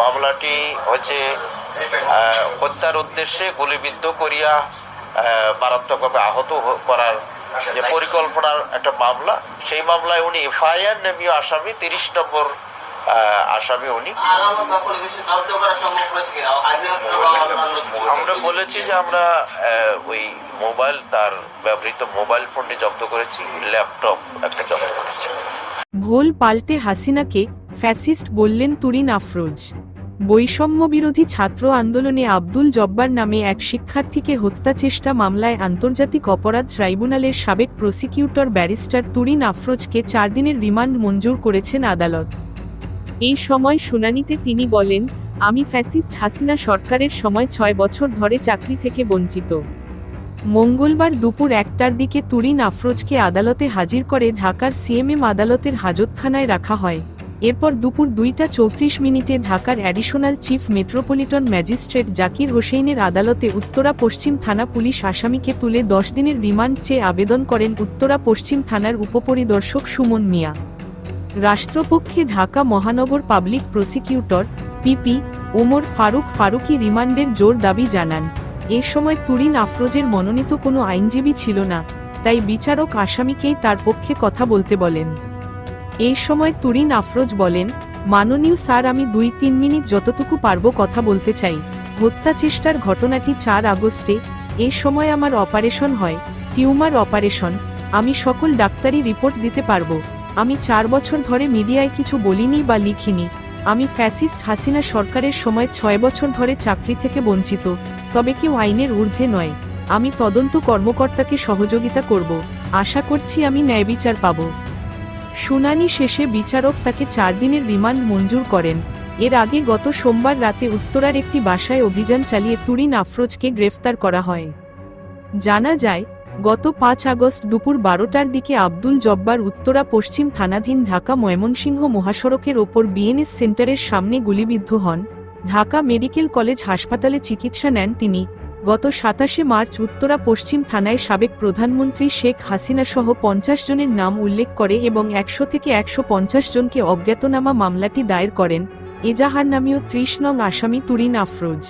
মামলাটি হচ্ছে হত্যার উদ্দেশ্যে গুলিবিদ্ধ করিয়া মারাত্মকভাবে আহত করার যে পরিকল্পনার একটা মামলা, সেই মামলায় উনি এফআইআর নেমীয় আসামি, তিরিশ নম্বর আসামি উনি? আমরা বলেছি যে আমরা ওই মোবাইল, তার ব্যবহৃত মোবাইল ফোনটি জব্দ করেছি, ল্যাপটপ একটা জব্দ করেছি ভুল পাল্টে হাসিনাকে ফ্যাসিস্ট বললেন তুরিন আফরোজ। বৈষম্য বিরোধী ছাত্র আন্দোলনে আব্দুল জব্বার নামে এক শিক্ষার্থীকে হত্যা চেষ্টা মামলায় আন্তর্জাতিক অপরাধ ট্রাইব্যুনালের সাবেক প্রসিকিউটর ব্যারিস্টার তুরিন আফরোজকে চার দিনের রিমান্ড মঞ্জুর করেছেন আদালত। এই সময় শুনানিতে তিনি বলেন, আমি ফ্যাসিস্ট হাসিনা সরকারের সময় ছয় বছর ধরে চাকরি থেকে বঞ্চিত। মঙ্গলবার দুপুর একটার দিকে তুরিন আফরোজকে আদালতে হাজির করে ঢাকার সিএমএম আদালতের হাজতখানায় রাখা হয়। এরপর দুপুর দুইটা চৌত্রিশ মিনিটে ঢাকার additional chief metropolitan magistrate Zakir হোসেনের আদালতে উত্তরা পশ্চিম থানা পুলিশ আসামিকে তুলে দশ দিনের রিমান্ড চেয়ে আবেদন করেন উত্তরা পশ্চিম থানার উপপরিদর্শক সুমন মিয়া। রাষ্ট্রপক্ষে ঢাকা মহানগর public prosecutor PP Omar Faruk Faruki রিমান্ডের জোর দাবি জানান। এ সময় তুরিন আফরোজের মনোনীত কোনো আইনজীবী ছিল না, তাই বিচারক আসামিকেই তার পক্ষে কথা বলতে বলেন। এই সময় তুরিন আফরোজ বলেন, মাননীয় স্যার, আমি দুই তিন মিনিট যতটুকু পারব কথা বলতে চাই। হত্যা চেষ্টার ঘটনাটি চার আগস্টে, এই সময় আমার অপারেশন হয়, টিউমার অপারেশন। আমি সকল ডাক্তারি রিপোর্ট দিতে পারব। আমি চার বছর ধরে মিডিয়ায় কিছু বলিনি বা লিখিনি। আমি ফ্যাসিস্ট হাসিনা সরকারের সময় ছয় বছর ধরে চাকরি থেকে বঞ্চিত। তবে কেউ আইনের ঊর্ধ্বে নয়। আমি তদন্ত কর্মকর্তাকে সহযোগিতা করব। আশা করছি আমি ন্যায় বিচার পাব। শুনানি শেষে বিচারক তাকে চার দিনের রিমান্ড মঞ্জুর করেন। এর আগে গত সোমবার রাতে উত্তরার একটি বাসায় অভিযান চালিয়ে তুরিন আফরোজকে গ্রেফতার করা হয়। জানা যায়, গত পাঁচ আগস্ট দুপুর বারোটার দিকে আব্দুল জব্বার উত্তরা পশ্চিম থানাধীন ঢাকা ময়মনসিংহ মহাসড়কের ওপর বিএনএস সেন্টারের সামনে গুলিবিদ্ধ হন। ঢাকা মেডিকেল কলেজ হাসপাতালে চিকিৎসা নেন তিনি। গত সাতাশে মার্চ উত্তরা পশ্চিম থানায় সাবেক প্রধানমন্ত্রী শেখ হাসিনা সহ পঞ্চাশ জনের নাম উল্লেখ করে এবং একশো থেকে একশো পঞ্চাশ জনকে অজ্ঞাতনামা মামলাটি দায়ের করেন। এজাহার নামীয় ত্রিশ নং আসামি তুরিন আফরোজ।